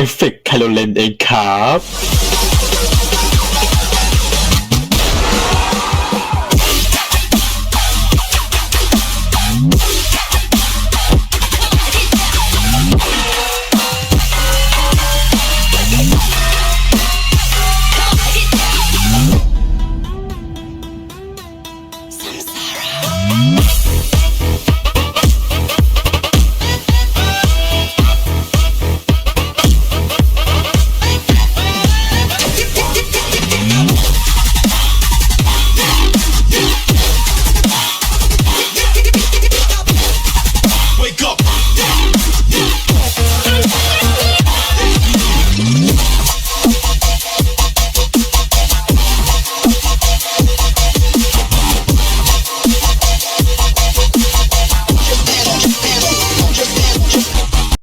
เอฟเฟกต์คาโรเลนเองครับ